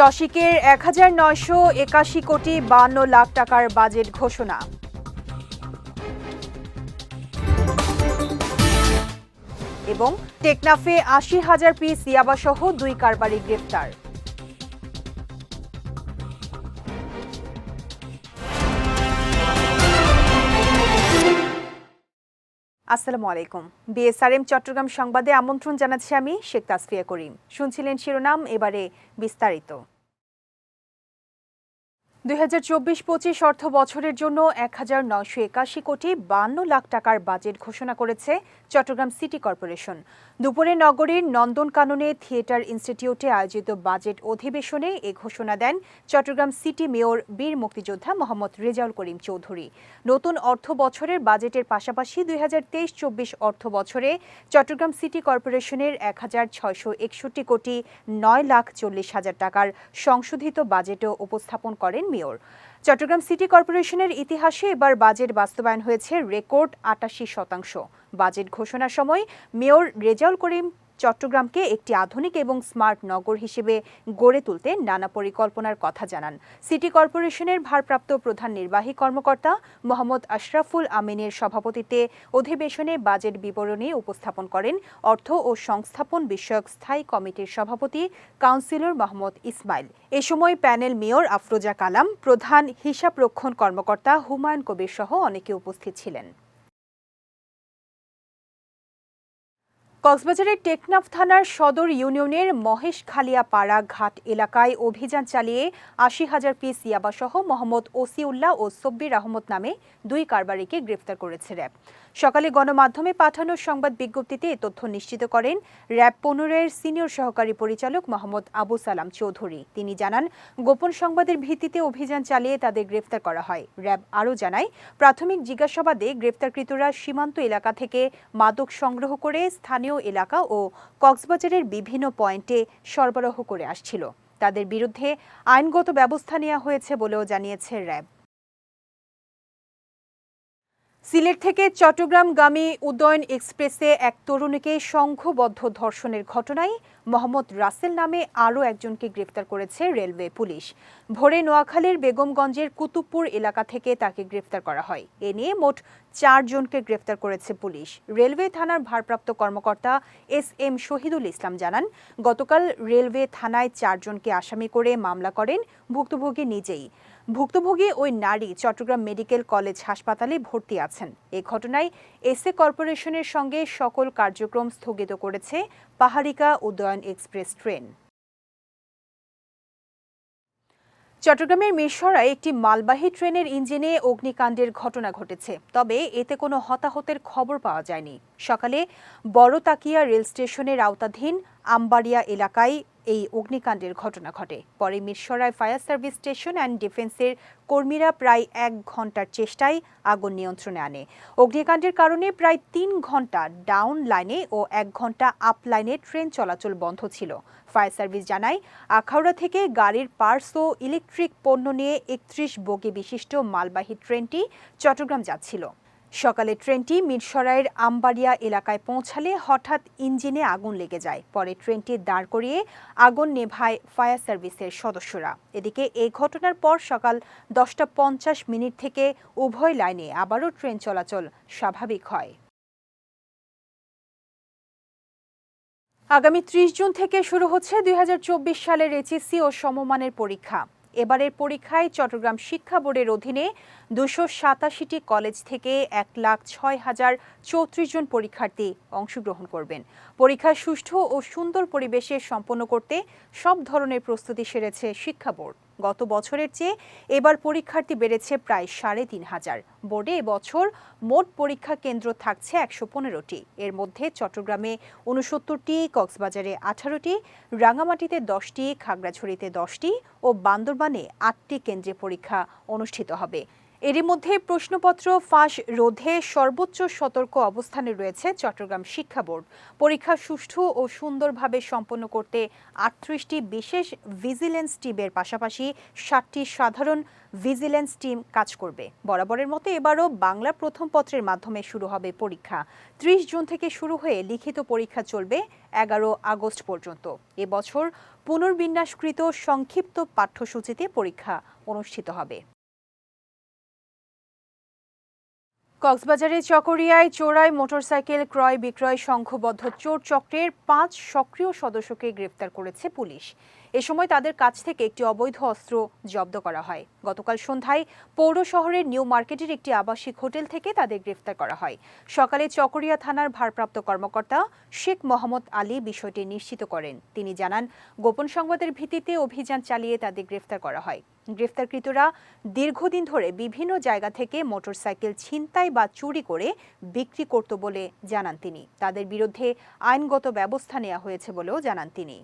চসিকের এক হাজার নয়শো একাশি কোটি বান্ন লাখ টাকার বাজেট ঘোষণা। এবং টেকনাফে আশি হাজার পিস ইয়াবাসহ দুই কারবারি গ্রেফতার। আসসালামু আলাইকুম। বিএসআরএম চট্টগ্রাম সংবাদে আমন্ত্রণ জানাচ্ছি আমি শেখ তাসফিয়া করিম। শুনছিলেন শিরোনাম, এবারে বিস্তারিত। দুই হাজার চব্বিশ পঁচিশ অর্থ বছরের জন্য এক হাজার নয়শো একাশি কোটি বান্ন লাখ টাকার বাজেট ঘোষণা করেছে চট্টগ্রাম সিটি কর্পোরেশন। দুপুরে নগরীর নন্দনকাননে থিয়েটার ইনস্টিটিউটে আয়োজিত বাজেট অধিবেশনে এ ঘোষণা দেন চট্টগ্রাম সিটি মেয়র বীর মুক্তিযোদ্ধা মোহাম্মদ রেজাউল করিম চৌধুরী। নতুন অর্থ বছরের বাজেটের পাশাপাশি দুই হাজার তেইশ চব্বিশ অর্থ বছরে চট্টগ্রাম সিটি কর্পোরেশনের এক হাজার ছয়শো একষট্টি কোটি নয় লাখ চল্লিশ হাজার টাকার সংশোধিত বাজেটও উপস্থাপন করেন মেয়র। চট্টগ্রাম সিটি কর্পোরেশনের ইতিহাসে এবার বাজেট বাস্তবায়ন হয়েছে রেকর্ড আটাশি শতাংশ। বাজেট ঘোষণার সময় মেয়র রেজাউল করিম চট্টগ্রামকে একটি আধুনিক এবং স্মার্ট নগর হিসেবে গড়ে তুলতে নানা পরিকল্পনার কথা জানান। সিটি কর্পোরেশনের ভারপ্রাপ্ত প্রধান নির্বাহী কর্মকর্তা মোহাম্মদ আশরাফুল আমিনের সভাপতিত্বে অধিবেশনে বাজেট বিবরণী উপস্থাপন করেন অর্থ ও সংস্থাপন বিষয়ক স্থায়ী কমিটির সভাপতি কাউন্সিলর মোহাম্মদ ইসমাইল। এ সময় প্যানেল মেয়র আফরোজা কালাম, প্রধান হিসাবরক্ষণ কর্মকর্তা হুমায়ুন কবির সহ অনেকে উপস্থিত ছিলেন। কক্সবাজারের টেকনাফ থানার সদর ইউনিয়নের মহেশখালিয়াপাড়া ঘাট এলাকায় অভিযান চালিয়ে আশি হাজার পিস ইয়াবাসহ মোহাম্মদ ওসিউল্লাহ ও সব্বির আহমদ নামে দুই কারবারিকে গ্রেফতার করেছে র্যাব। সকালে গণমাধ্যমে পাঠানো সংবাদ বিজ্ঞপ্তিতে এ তথ্য নিশ্চিত করেন র্যাব পনেরোয়ের সিনিয়র সহকারী পরিচালক মোহাম্মদ আবু সালাম চৌধুরী। তিনি জানান, গোপন সংবাদের ভিত্তিতে অভিযান চালিয়ে তাদের গ্রেফতার করা হয়। র্যাব আরও জানায়, প্রাথমিক জিজ্ঞাসাবাদে গ্রেফতারকৃতরা সীমান্ত এলাকা থেকে মাদক সংগ্রহ করে স্থানীয় এলাকা ও কক্সবাজারের বিভিন্ন পয়েন্টে সরবরাহ করে আসছিল। তাদের বিরুদ্ধে আইনগত ব্যবস্থা নেওয়া হয়েছে বলেও জানিয়েছে র্যাব। সিলেট থেকে চট্টগ্রামগামী উদয়ন এক্সপ্রেসে এক তরুণীকে সংঘবদ্ধ ধর্ষণের ঘটনায় মোহাম্মদ রাসেল নামে আরও একজনকে গ্রেফতার করেছে রেলওয়ে পুলিশ। ভোরে নোয়াখালীর বেগমগঞ্জের কুতুবপুর এলাকা থেকে তাকে গ্রেফতার করা হয়। এ নিয়ে মোট চারজনকে গ্রেফতার করেছে পুলিশ। রেলওয়ে থানার ভারপ্রাপ্ত কর্মকর্তা এস এম শহীদুল ইসলাম জানান, গতকাল রেলওয়ে থানায় চারজনকে আসামি করে মামলা করেন ভুক্তভোগী নিজেই। ভুক্তভোগী ওই নারী চট্টগ্রাম মেডিকেল কলেজ হাসপাতালে ভর্তি আছেন। এ ঘটনায় এসএ কর্পোরেশনের সঙ্গে সকল কার্যক্রম স্থগিত করেছে পাহাড়িকা উদয়ন এক্সপ্রেস ট্রেন। চট্টগ্রামের মিরসরায় একটি মালবাহী ট্রেনের ইঞ্জিনে অগ্নিকাণ্ডের ঘটনা ঘটেছে, তবে এতে কোনো হতাহতের খবর পাওয়া যায়নি। সকালে বড় তাকিয়া রেল স্টেশনের আওতাধীন আমবাড়িয়া এলাকায় এই অগ্নিকাণ্ডের ঘটনা ঘটে। পরে Mirsarai fire service station and ডিফেন্সের কর্মীরা প্রায় এক ঘণ্টার চেষ্টায় আগুন নিয়ন্ত্রণে আনে। অগ্নিকাণ্ডের কারণে প্রায় তিন ঘণ্টা ডাউন লাইনে ও এক ঘণ্টা আপ লাইনে ট্রেন চলাচল বন্ধ ছিল। ফায়ার সার্ভিস জানায়, আখাউড়া থেকে গাড়ির পার্স ও ইলেকট্রিক পণ্য নিয়ে একত্রিশ বগি বিশিষ্ট মালবাহী ট্রেনটি চট্টগ্রাম যাচ্ছিল। সকালে ট্রেনটি মিরসরাইয়ের আমবাড়িয়া এলাকায় পৌঁছালে হঠাৎ ইঞ্জিনে আগুন লেগে যায়। পরে ট্রেনটি দাঁড় করিয়ে আগুন নেভায় ফায়ার সার্ভিসের সদস্যরা। এদিকে এই ঘটনার পর সকাল দশটা পঞ্চাশ মিনিট থেকে উভয় লাইনে আবারও ট্রেন চলাচল স্বাভাবিক হয়। আগামী ত্রিশ জুন থেকে শুরু হচ্ছে দুই হাজার চব্বিশ সালের এইচএসসি ও সমমানের পরীক্ষা। এবারের পরীক্ষায় চট্টগ্রাম শিক্ষা বোর্ডের অধীনে দুশো সাতাশিটি কলেজ থেকে এক লাখ ছয় হাজার চৌত্রিশ জন পরীক্ষার্থী অংশগ্রহণ করবেন। পরীক্ষা সুষ্ঠু ও সুন্দর পরিবেশে সম্পন্ন করতে সব ধরনের প্রস্তুতি সেরেছে শিক্ষা বোর্ড। গত বছরের চেয়ে এবার পরীক্ষার্থী বেড়েছে প্রায় সাড়ে তিন হাজার। বোর্ডে এবছর মোট পরীক্ষা কেন্দ্র থাকছে একশো পনেরোটি। এর মধ্যে চট্টগ্রামে উনসত্তরটি, কক্সবাজারে আঠারোটি রাঙামাটিতে দশটি, খাগড়াছড়িতে দশটি ও বান্দরবানে আটটি কেন্দ্রে পরীক্ষা অনুষ্ঠিত হবে। এরই মধ্যে প্রশ্নপত্র ফাঁস রোধে সর্বোচ্চ সতর্ক অবস্থানে রয়েছে চট্টগ্রাম শিক্ষা বোর্ড। পরীক্ষা সুষ্ঠু ও সুন্দরভাবে সম্পন্ন করতে আটত্রিশটি বিশেষ ভিজিলেন্স টিমের পাশাপাশি ষাটটি সাধারণ ভিজিলেন্স টিম কাজ করবে। বরাবরের মতো এবারও বাংলা প্রথম পত্রের মাধ্যমে শুরু হবে পরীক্ষা। ত্রিশ জুন থেকে শুরু হয়ে লিখিত পরীক্ষা চলবে এগারো আগস্ট পর্যন্ত। এবছর পুনর্বিন্যাসকৃত সংক্ষিপ্ত পাঠ্যসূচিতে পরীক্ষা অনুষ্ঠিত হবে। কক্সবাজারে চকরিয়ায় চোরাই মোটরসাইকেল ক্রয় বিক্রয় সংঘবদ্ধ চোর চক্রের পাঁচ সক্রিয় সদস্যকে গ্রেফতার করেছে পুলিশ। এ সময় তাদের কাছ থেকে একটি অবৈধ অস্ত্র জব্দ করা হয়। গতকাল সন্ধ্যায় পৌর শহরের নিউ মার্কেটের একটি আবাসিক হোটেল থেকে তাদের গ্রেফতার করা হয়। সকালে চকরিয়া থানার ভারপ্রাপ্ত কর্মকর্তা শেখ মোহাম্মদ আলী বিষয়টি নিশ্চিত করেন। তিনি জানান, গোপন সংবাদের ভিত্তিতে অভিযান চালিয়ে তাদের গ্রেফতার করা হয়। গ্রেফতারকৃতরা দীর্ঘদিন ধরে বিভিন্ন জায়গা থেকে মোটরসাইকেল ছিনতাই বা চুরি করে বিক্রি করত বলে জানান তিনি। তাদের বিরুদ্ধে আইনগত ব্যবস্থা নেওয়া হয়েছে বলেও জানান তিনি।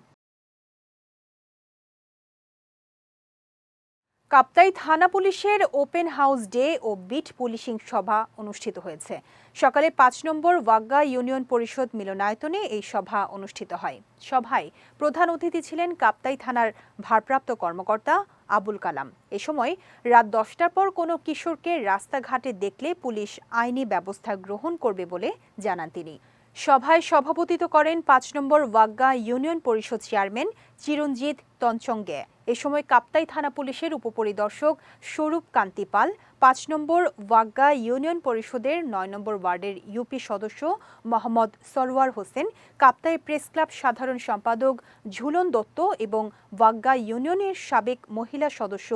কাপ্তাই থানা পুলিশের ওপেন হাউস ডে ও বিট পুলিশিং সভা অনুষ্ঠিত হয়েছে। সকালে পাঁচ নম্বর ওয়াগ্গা ইউনিয়ন পরিষদ মিলনায়তনে এই সভা অনুষ্ঠিত হয়। সভায় প্রধান অতিথি ছিলেন কাপ্তাই থানার ভারপ্রাপ্ত কর্মকর্তা আবুল কালাম। এ সময় রাত দশটার পর কোনো কিশোরকে রাস্তাঘাটে দেখলে পুলিশ আইনি ব্যবস্থা গ্রহণ করবে বলে জানান তিনি। সভায় সভাপতিত্ব করেন পাঁচ নম্বর ওয়াগ্গা ইউনিয়ন পরিষদ চেয়ারম্যান চিরঞ্জিত তঞ্চঙ্গে। এ সময় কাপ্তাই থানা পুলিশের উপপরিদর্শক স্বরূপ কান্তি পাল, পাঁচ নম্বর ওয়াগ্গা ইউনিয়ন পরিষদের নয় নম্বর ওয়ার্ডের ইউপি সদস্য মোহাম্মদ সরওয়ার হোসেন, কাপ্তাই প্রেস ক্লাব সাধারণ সম্পাদক ঝুলন দত্ত এবং ওয়াগ্গা ইউনিয়নের সাবেক মহিলা সদস্য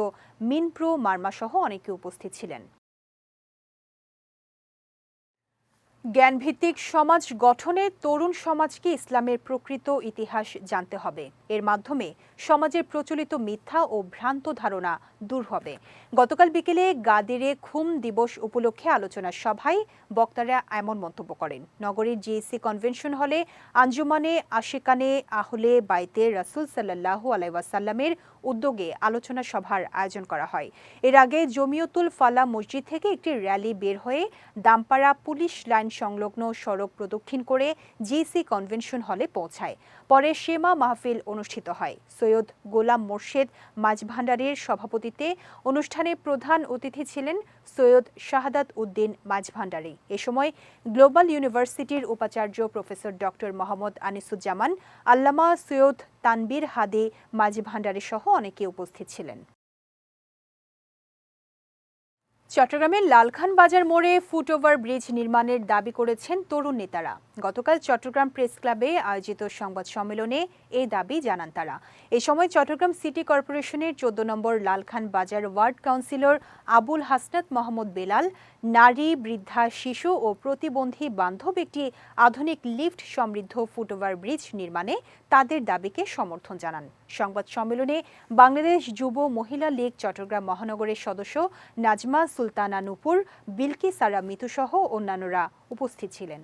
মিনপ্রো মার্মা সহ অনেকে উপস্থিত ছিলেন। জ্ঞানভিত্তিক সমাজ গঠনে তরুণ সমাজকে ইসলামের প্রকৃত ইতিহাস জানতে হবে। এর মাধ্যমে সমাজের প্রচলিত মিথ্যা ও ভ্রান্ত ধারণা দূর হবে। গতকাল বিকেলে গাদিরে খুম দিবস উপলক্ষে আলোচনা সভায় বক্তারা এমন মন্তব্য করেন। নগরীর জিএসসি কনভেনশন হলে আঞ্জুমানে, আশিকানে, আহলে বাইতে রাসুল সাল্লাহ আলাইসাল্লামের উদ্যোগে আলোচনা সভার আয়োজন করা হয়। এর আগে জমিয়তুল ফালা মসজিদ থেকে একটি র্যালি বের হয়ে দামপাড়া পুলিশ লাইন সংলগ্ন সড়ক প্রদক্ষিণ করে জিসি কনভেনশন হলে পৌঁছায়। পরে শেমা মাহফিল অনুষ্ঠিত হয়। সৈয়দ গোলাম মোর্শেদ মাঝভান্ডারের সভাপতিত্বে অনুষ্ঠানে প্রধান অতিথি ছিলেন সৈয়দ শাহাদাত উদ্দিন মাঝভান্ডারী এ সময় গ্লোবাল ইউনিভার্সিটির উপাচার্য প্রফেসর ডক্টর মোহাম্মদ আনিসুজ্জামান, আল্লামা সৈয়দ তানবির হাদি মাঝভান্ডারী সহ অনেকে উপস্থিত ছিলেন। চট্টগ্রামের লালখান বাজার মোড়ে ফুটওভার ব্রিজ নির্মাণের দাবি করেছেন তরুণ নেতারা। গতকাল চট্টগ্রাম প্রেস ক্লাবে আয়োজিত সংবাদ সম্মেলনে এই দাবি জানান তারা। এ সময় চট্টগ্রাম সিটি কর্পোরেশনের চোদ্দ নম্বর লালখান বাজার ওয়ার্ড কাউন্সিলর আবুল হাসনাত মোহাম্মদ বেলাল, নারী, বৃদ্ধা, শিশু ও প্রতিবন্ধী বান্ধব একটি আধুনিক লিফট সমৃদ্ধ ফুটওভার ব্রিজ নির্মাণে তাদের দাবিকে সমর্থন জানান। সংবাদ সম্মেলনে বাংলাদেশ যুব মহিলা লীগ চট্টগ্রাম মহানগরের সদস্য নাজমা সুলতানা নুপুর, বিলকি সারা মিতুসহ অন্যান্যরা উপস্থিত ছিলেন।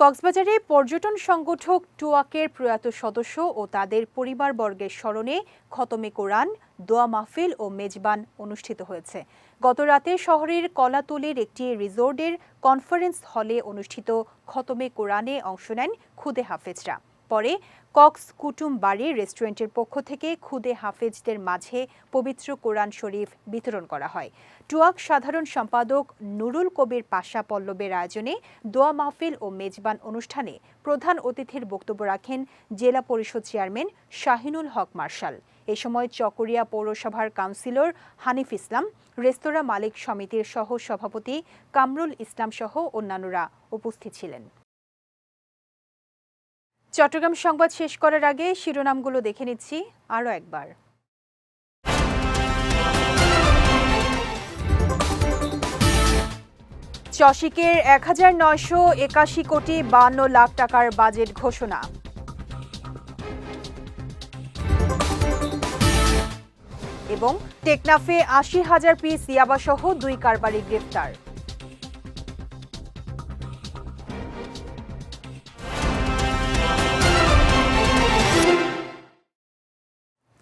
কক্সবাজারে পর্যটন সংগঠক টুয়াকের প্রয়াত সদস্য ও তাদের পরিবারবর্গের স্মরণে খতমে কোরআন, দোয়া মাহফিল ও মেজবান অনুষ্ঠিত হয়েছে। গত রাতে শহরের কলাতলির একটি রিজোর্টের কনফারেন্স হলে অনুষ্ঠিত খতমে কোরআনে অংশ নেন খুদে হাফেজরা। পরে কক্স কুটুম বাড়ি রেস্টুরেন্টের পক্ষ থেকে খুদে হাফেজদের মাঝে পবিত্র কোরআন শরীফ বিতরণ করা হয়। টুয়াক সাধারণ সম্পাদক নুরুল কবির পাশা পল্লবের আয়োজনে দোয়া মাহফিল ও মেজবান অনুষ্ঠানে প্রধান অতিথির বক্তব্য রাখেন জেলা পরিষদ চেয়ারম্যান শাহিনুল হক মার্শাল। এ সময় চকরিয়া পৌরসভার কাউন্সিলর হানিফ ইসলাম, রেস্তোরাঁ মালিক সমিতির সহ সভাপতি কামরুল ইসলাম সহ অন্যান্যরা উপস্থিত ছিলেন। চট্টগ্রাম সংবাদ শেষ করার আগে শিরোনামগুলো দেখে নিচ্ছি আরও একবার। চসিকের এক হাজার নয়শো একাশি কোটি বান্ন লাখ টাকার বাজেট ঘোষণা। এবং টেকনাফে আশি হাজার পিস ইয়াবাসহ দুই কারবারি গ্রেফতার।